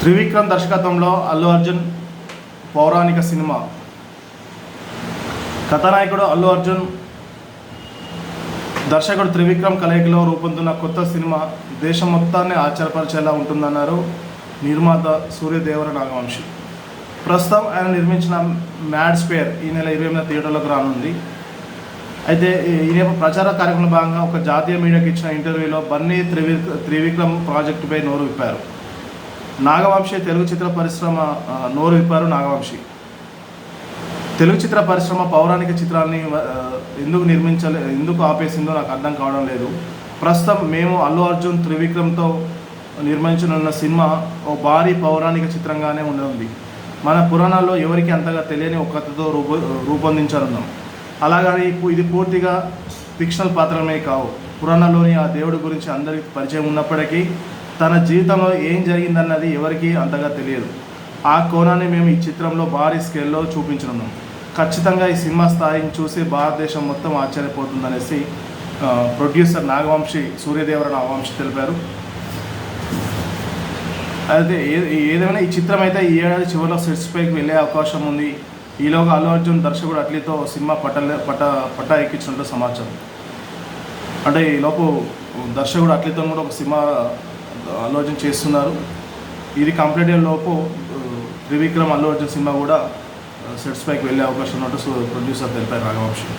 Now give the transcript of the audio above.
త్రివిక్రమ్ దర్శకత్వంలో అల్లు అర్జున్ పౌరాణిక సినిమా. కథానాయకుడు అల్లు అర్జున్ దర్శకుడు త్రివిక్రమ్ కలయికలో రూపొందుతున్న కొత్త సినిమా దేశం మొత్తాన్ని ఆశ్చర్యపరిచేలా ఉంటుందన్నారు నిర్మాత సూర్యదేవర నాగవంశి. ప్రస్తుతం ఆయన నిర్మించిన మ్యాడ్ స్క్వేర్ ఈ నెల ఇరవై ఎనిమిది థియేటర్లోకి రానుంది. అయితే ఈ- ఈ ప్రచార కార్యక్రమంలో భాగంగా ఒక జాతీయ మీడియాకి ఇచ్చిన ఇంటర్వ్యూలో బన్నీ త్రివి త్రివిక్రమ్ ప్రాజెక్టుపై నోరు విప్పారు. నాగవంశి తెలుగు చిత్ర పరిశ్రమ నోరు విప్పారు నాగవంశి. తెలుగు చిత్ర పరిశ్రమ పౌరాణిక చిత్రాన్ని ఎందుకు నిర్మించలే ఎందుకు ఆపేసిందో నాకు అర్థం కావడం లేదు. ప్రస్తుతం మేము అల్లు అర్జున్ త్రివిక్రమ్తో నిర్మించనున్న సినిమా ఓ భారీ పౌరాణిక చిత్రంగానే ఉండనుంది. మన పురాణాల్లో ఎవరికి అంతగా తెలియని ఒక కథతో రూపొ రూపొందించనున్నాం. అలాగని ఇది పూర్తిగా ఫిక్షనల్ పాత్రమే కావు. పురాణంలోని ఆ దేవుడి గురించి అందరికీ పరిచయం ఉన్నప్పటికీ తన జీవితంలో ఏం జరిగిందన్నది ఎవరికీ అంతగా తెలియదు. ఆ కోణాన్ని మేము ఈ చిత్రంలో భారీ స్కేల్లో చూపించనున్నాం. ఖచ్చితంగా ఈ సినిమా స్థాయిని చూసి భారతదేశం మొత్తం ఆశ్చర్యపోతుందనేసి ప్రొడ్యూసర్ నాగవంశి సూర్యదేవర నాగవంశి తెలిపారు. అయితే ఏ- ఏదేమైనా ఈ చిత్రం అయితే ఈ ఏడాది చివరిలో సెట్స్ పైకి వెళ్ళే అవకాశం ఉంది. ఈలోగా అల్లు అర్జున్ దర్శకుడు అట్లీతో సినిమా పట్టలే పట్ట పట్టా ఎక్కించినట్టు సమాచారం. అంటే ఈలోపు దర్శకుడు అట్లీతో కూడా ఒక సినిమా అల్లు అర్జున్ చేస్తున్నారు. ఇది కంప్లీట్ అయ్యే లోపు త్రివిక్రమ్ అల్లు అర్జున్ సినిమా కూడా సెట్స్ పైకి వెళ్ళే అవకాశం ఉన్నట్టు ప్రొడ్యూసర్ తెలిపారు రాఘవంశం.